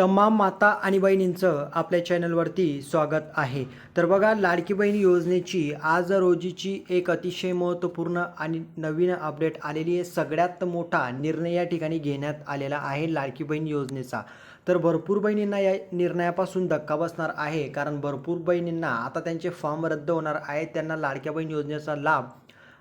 तमाम माता आणि बहिणींचं आपल्या चॅनलवरती स्वागत आहे. तर बघा लाडकी बहीण योजनेची आज रोजीची एक अतिशय महत्त्वपूर्ण आणि नवीन अपडेट आलेली आहे. सगळ्यात मोठा निर्णय या ठिकाणी घेण्यात आलेला आहे लाडकी बहीण योजनेचा. तर भरपूर बहिणींना या निर्णयापासून धक्का बसणार आहे कारण भरपूर बहिणींना आता त्यांचे फॉर्म रद्द होणार आहेत त्यांना लाडक्या बहीण योजनेचा लाभ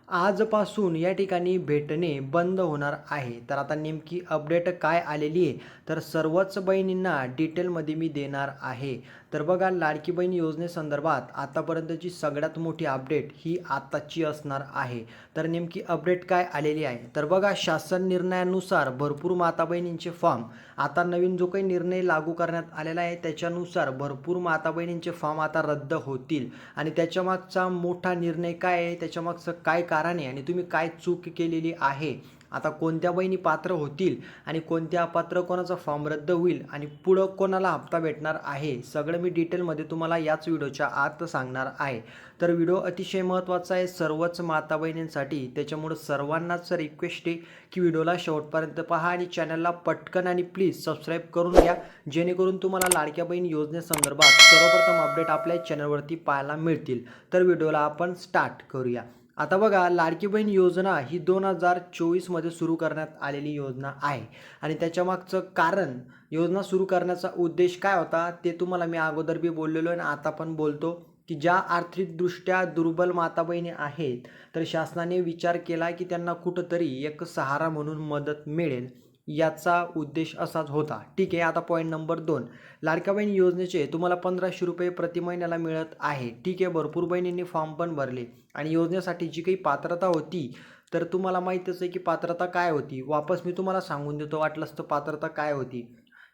आजपासून या ठिकाणी भेटणे बंद होणार आहे. तर आता नेमकी अपडेट काय आलेली आहे? तर सर्वच बहिणींना डिटेलमध्ये मी देणार आहे. तर बघा लाडकी बहीण योजनेसंदर्भात आतापर्यंतची सगळ्यात मोठी अपडेट ही आताची असणार आहे. तर नेमकी अपडेट काय आलेली आहे? तर बघा शासन निर्णयानुसार भरपूर माता बहिणींचे फॉर्म आता नवीन जो काही निर्णय लागू करण्यात आलेला आहे त्याच्यानुसार भरपूर माता बहिणींचे फॉर्म आता रद्द होतील. आणि त्याच्यामागचा मोठा निर्णय काय आहे? त्याच्यामागचं काय कारण आहे? आणि तुम्ही काय चूक केलेली आहे? आता कोणत्या बहिणी पात्र होतील आणि कोणत्या अपात्र कोणाचा फॉर्म रद्द होईल आणि पुढं कोणाला हप्ता भेटणार आहे सगळं मी डिटेलमध्ये तुम्हाला याच व्हिडिओच्या आत सांगणार आहे. तर व्हिडिओ अतिशय महत्त्वाचा आहे सर्वच माता बहिणींसाठी त्याच्यामुळं सर्वांनाच रिक्वेस्ट आहे की व्हिडिओला शेवटपर्यंत पहा आणि चॅनलला पटकन आणि प्लीज सबस्क्राईब करून घ्या जेणेकरून तुम्हाला लाडक्या बहीण योजनेसंदर्भात सर्वप्रथम अपडेट आपल्या चॅनलवरती पाहायला मिळतील. तर व्हिडिओला आपण स्टार्ट करूया. आता बघा लाडकी बहीण योजना ही दोन हजार चोवीसमध्ये सुरू करण्यात आलेली योजना आहे. आणि त्याच्यामागचं कारण योजना सुरू करण्याचा उद्देश काय होता ते तुम्हाला मी अगोदर बी बोललेलो आहे आणि आता पण बोलतो की ज्या आर्थिकदृष्ट्या दुर्बल माता बहिणी आहेत तर शासनाने विचार केला की त्यांना कुठंतरी एक सहारा म्हणून मदत मिळेल. याचा उद्देश असाच होता. ठीक आहे आता पॉईंट नंबर दोन. लाडक्या बहीण योजनेचे तुम्हाला पंधराशे रुपये प्रति महिन्याला मिळत आहे. ठीक आहे भरपूर बहिणींनी फॉर्म पण भरले. आणि योजनेसाठी जी काही पात्रता होती तर तुम्हाला माहीतच आहे की पात्रता काय होती? वापस मी तुम्हाला सांगून देतो वाटलंच तर पात्रता काय होती.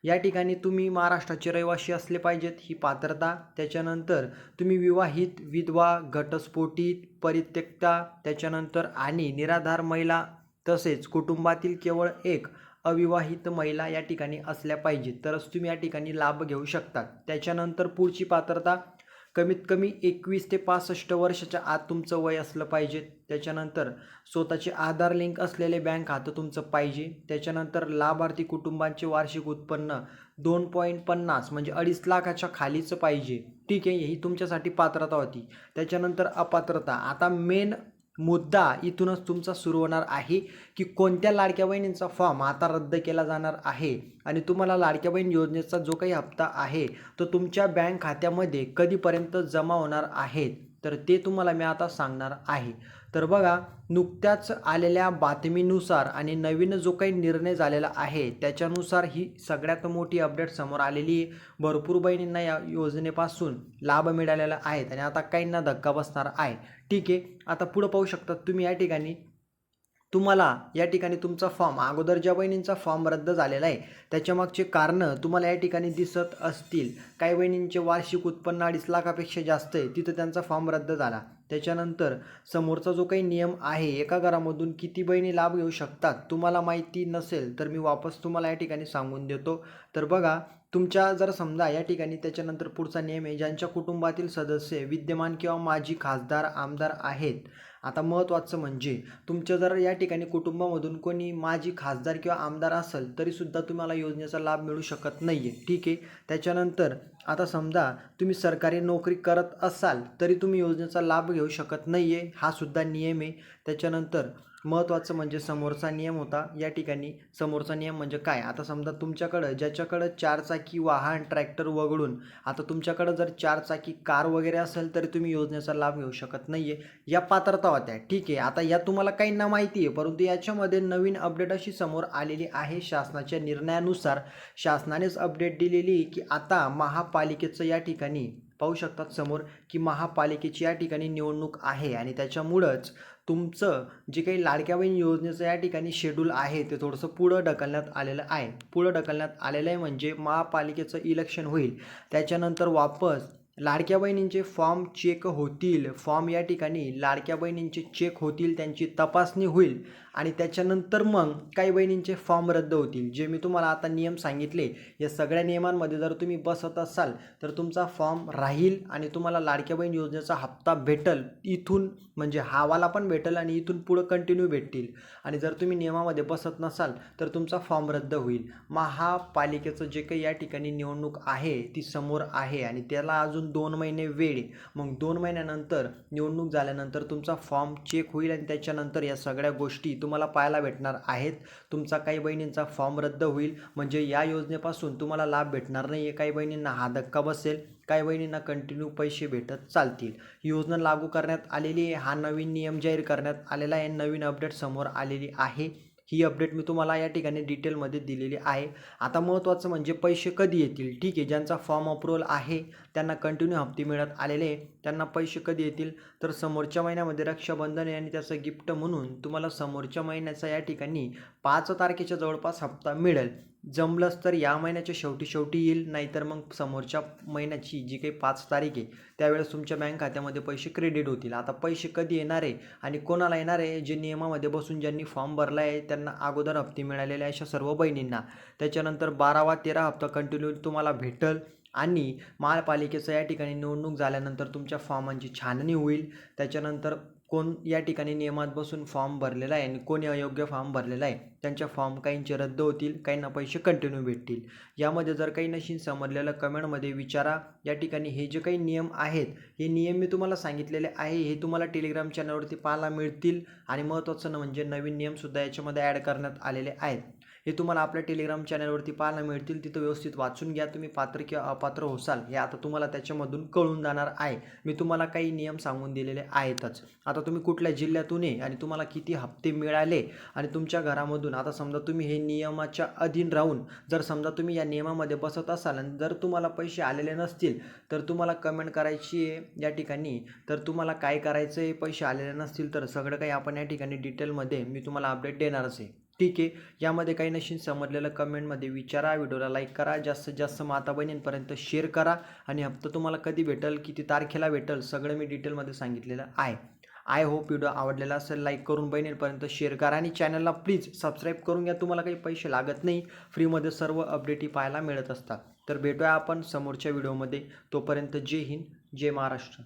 या ठिकाणी तुम्ही महाराष्ट्राचे रहिवासी असले पाहिजेत. ही पात्रता त्याच्यानंतर तुम्ही विवाहित विधवा घटस्फोटित परित्यक्ता त्याच्यानंतर आणि निराधार महिला तसेच कुटुंबातील केवळ एक अविवाहित महिला या ठिकाणी असल्या पाहिजेत. तरच तुम्ही या ठिकाणी लाभ घेऊ शकतात. त्याच्यानंतर पुढची पात्रता कमीत कमी एकवीस ते पासष्ट वर्षाच्या आत तुमचं वय असलं पाहिजे. त्याच्यानंतर स्वतःचे आधार लिंक असलेले बँक खातं तुमचं पाहिजे. त्याच्यानंतर लाभार्थी कुटुंबांचे वार्षिक उत्पन्न दोन पॉईंट पन्नास म्हणजे अडीच लाखाच्या खालीच पाहिजे. ठीक आहे ही तुमच्यासाठी पात्रता होती. त्याच्यानंतर अपात्रता. आता मेन मुद्दा इथूनच तुमचा सुरू होणार आहे की कोणत्या लाडक्या बहिणींचा फॉर्म आता रद्द केला जाणार आहे? आणि तुम्हाला लाडक्या बहीण योजनेचा जो काही हप्ता आहे तो तुमच्या बँक खात्यामध्ये कधीपर्यंत जमा होणार आहेत तर ते तुम्हाला मी आता सांगणार आहे. तर बघा नुकत्याच आलेल्या बातमीनुसार आणि नवीन जो काही निर्णय झालेला आहे त्याच्यानुसार ही सगळ्यात मोठी अपडेट समोर आलेली आहे. भरपूर बहिणींना या योजनेपासून लाभ मिळालेला आहेत आणि आता काहींना धक्का बसणार आहे. ठीक आहे आता पुढं पाहू शकतात तुम्ही या ठिकाणी. तुम्हाला या ठिकाणी तुमचा फॉर्म अगोदर ज्या बहिणींचा फॉर्म रद्द झालेला आहे त्याच्यामागचे कारणं तुम्हाला या ठिकाणी दिसत असतील. काही बहिणींचे वार्षिक उत्पन्न अडीच लाखापेक्षा जास्त आहे तिथं त्यांचा फॉर्म रद्द झाला. त्याच्यानंतर समोरचा जो काही नियम आहे एका घरामधून किती बहिणी लाभ घेऊ शकतात तुम्हाला माहिती नसेल तर मी वापस तुम्हाला या ठिकाणी सांगून देतो. तर बघा तुमच्या जर समजा या ठिकाणी त्याच्यानंतर पुढचा नियम आहे ज्यांच्या कुटुंबातील सदस्य विद्यमान किंवा माजी खासदार आमदार आहेत आता महत्त्वाचं म्हणजे तुमच्या जर या ठिकाणी कुटुंबामधून कोणी माजी खासदार किंवा आमदार असेल तरीसुद्धा तुम्हाला योजनेचा लाभ मिळू शकत नाही आहे ठीक आहे? त्याच्यानंतर आता समजा तुम्ही सरकारी नोकरी करत असाल तरी तुम्ही योजनेचा लाभ घेऊ शकत नाही आहे हा सुद्धा नियम आहे. त्याच्यानंतर महत्त्वाचं म्हणजे समोरचा नियम होता. या ठिकाणी समोरचा नियम म्हणजे काय? आता समजा तुमच्याकडं ज्याच्याकडं चारचाकी वाहन ट्रॅक्टर वगळून आता तुमच्याकडं जर चारचाकी कार वगैरे असेल तरी तुम्ही योजनेचा लाभ घेऊ शकत नाही आहे या पात्रता होत्या. ठीक आहे. आता या तुम्हाला काहींना माहिती आहे परंतु याच्यामध्ये नवीन अपडेट अशी समोर आलेली आहे शासनाच्या निर्णयानुसार. शासनानेच अपडेट दिलेली की आता महापालिकेचं या ठिकाणी पाहू शकतात समोर की महापालिकेची या ठिकाणी निवडणूक आहे आणि त्याच्यामुळंच तुमचं जे काही लाडक्या बहीण योजनेचं या ठिकाणी शेड्यूल आहे ते थोडंसं पुढं ढकलण्यात आलेलं आहे. पुढं ढकलण्यात आलेलं आहे म्हणजे महापालिकेचं इलेक्शन होईल. त्याच्यानंतर वापस लाडक्या बहिणींचे फॉर्म चेक होतील. फॉर्म या ठिकाणी लाडक्या बहिणींचे चेक होतील त्यांची तपासणी होईल आणि त्याच्यानंतर मग काही बहिणींचे फॉर्म रद्द होतील. जे मी तुम्हाला आता नियम सांगितले या सगळ्या नियमांमध्ये जर तुम्ही बसत असाल तर तुमचा फॉर्म राहील आणि तुम्हाला लाडक्या बहीण योजनेचा हप्ता भेटल. इथून म्हणजे हावाला पण भेटेल आणि इथून पुढं कंटिन्यू भेटतील. आणि जर तुम्ही नियमामध्ये बसत नसाल तर तुमचा फॉर्म रद्द होईल. महापालिकेचं जे काही या ठिकाणी निवडणूक आहे ती समोर आहे आणि त्याला अजून दोन महिने वेळ मग दोन महिन्यानंतर निवडणूक झाल्यानंतर तुमचा फॉर्म चेक होईल आणि त्याच्यानंतर या सगळ्या गोष्टी तुम्हाला पाहायला भेटणार आहेत. तुमचा काही बहिणींचा फॉर्म रद्द होईल. म्हणजे या योजनेपासून तुम्हाला लाभ भेटणार नाही. आहे काही बहिणींना हा धक्का बसेल. काही बहिणींना कंटिन्यू पैसे भेटत चालतील. ही योजना लागू करण्यात आलेली आहे. हा नवीन नियम जाहीर करण्यात आलेला आहे. नवीन अपडेट समोर आलेली आहे. ही अपडेट मी तुम्हाला या ठिकाणी डिटेलमध्ये दिलेली आहे. आता महत्त्वाचं म्हणजे पैसे कधी येतील? ठीक आहे ज्यांचा फॉर्म अप्रुव्हल आहे त्यांना कंटिन्यू हप्ते मिळत आलेले त्यांना पैसे कधी येतील? तर समोरच्या महिन्यामध्ये रक्षाबंधन आणि त्याचं गिफ्ट म्हणून तुम्हाला समोरच्या महिन्याचा या ठिकाणी पाच तारखेच्या जवळपास हप्ता मिळेल. जमलंच तर या महिन्याच्या शेवटी शेवटी येईल. नाहीतर मग समोरच्या महिन्याची जी काही पाच तारीख आहे त्यावेळेस तुमच्या बँक खात्यामध्ये पैसे क्रेडिट होतील. आता पैसे कधी येणार आहे आणि कोणाला येणार आहे जे नियमामध्ये बसून ज्यांनी फॉर्म भरला आहे त्यांना अगोदर हप्ते मिळालेले आहे अशा सर्व बहिणींना. त्याच्यानंतर बारावा तेरा हप्ता कंटिन्यू तुम्हाला भेटल आणि महापालिकेचं या ठिकाणी निवडणूक झाल्यानंतर तुमच्या फॉर्मांची छाननी होईल. त्याच्यानंतर कोण या ठिकाणी नियमात बसून फॉर्म भरलेला आहे आणि कोणी अयोग्य फॉर्म भरलेला आहे त्यांच्या फॉर्म काहींचे रद्द होतील काहींना पैसे कंटिन्यू भेटतील. यामध्ये जर काही नशीन समजलेलं कमेंटमध्ये विचारा. या ठिकाणी हे जे काही नियम आहेत हे नियम मी तुम्हाला सांगितलेले आहे हे तुम्हाला टेलिग्राम चॅनलवरती पाहायला मिळतील. आणि महत्त्वाचं न म्हणजे नवीन नियमसुद्धा याच्यामध्ये ॲड करण्यात आलेले आहेत. हे तुम्हाला आपल्या टेलिग्राम चॅनलवरती पाहायला मिळतील. तिथं व्यवस्थित वाचून घ्या तुम्ही. पात्र किंवा अपात्र होसाल हे आता तुम्हाला त्याच्यामधून कळून जाणार आहे. मी तुम्हाला काही नियम सांगून दिलेले आहेतच. आता तुम्ही कुठल्या जिल्ह्यातून आहे आणि तुम्हाला किती हप्ते मिळाले आणि तुमच्या घरामधून आता समजा तुम्ही हे नियमाच्या अधीन राहून जर समजा तुम्ही या नियमामध्ये बसत असाल आणि जर तुम्हाला पैसे आलेले नसतील तर तुम्हाला कमेंट करायची आहे या ठिकाणी. तर तुम्हाला काय करायचं आहे पैसे आलेले नसतील तर सगळं काही आपण या ठिकाणी डिटेलमध्ये मी तुम्हाला अपडेट देणारच आहे. ठीक आहे. यामध्ये काही नशीन समजलेलं कमेंटमध्ये विचारा व्हिडिओला लाईक करा जास्तीत जास्त माता बहिणींपर्यंत शेअर करा आणि हप्ता तुम्हाला कधी भेटेल किती तारखेला भेटेल सगळं मी डिटेलमध्ये सांगितलेलं आहे. आय होप व्हिडिओ आवडलेला असेल लाईक करून बहिणींपर्यंत शेअर करा आणि चॅनलला प्लीज सबस्क्राईब करून घ्या तुम्हाला काही पैसे लागत नाही. फ्रीमध्ये सर्व अपडेटही पाहायला मिळत असतात. तर भेटूया आपण समोरच्या व्हिडिओमध्ये तोपर्यंत जय हिंद जय महाराष्ट्र.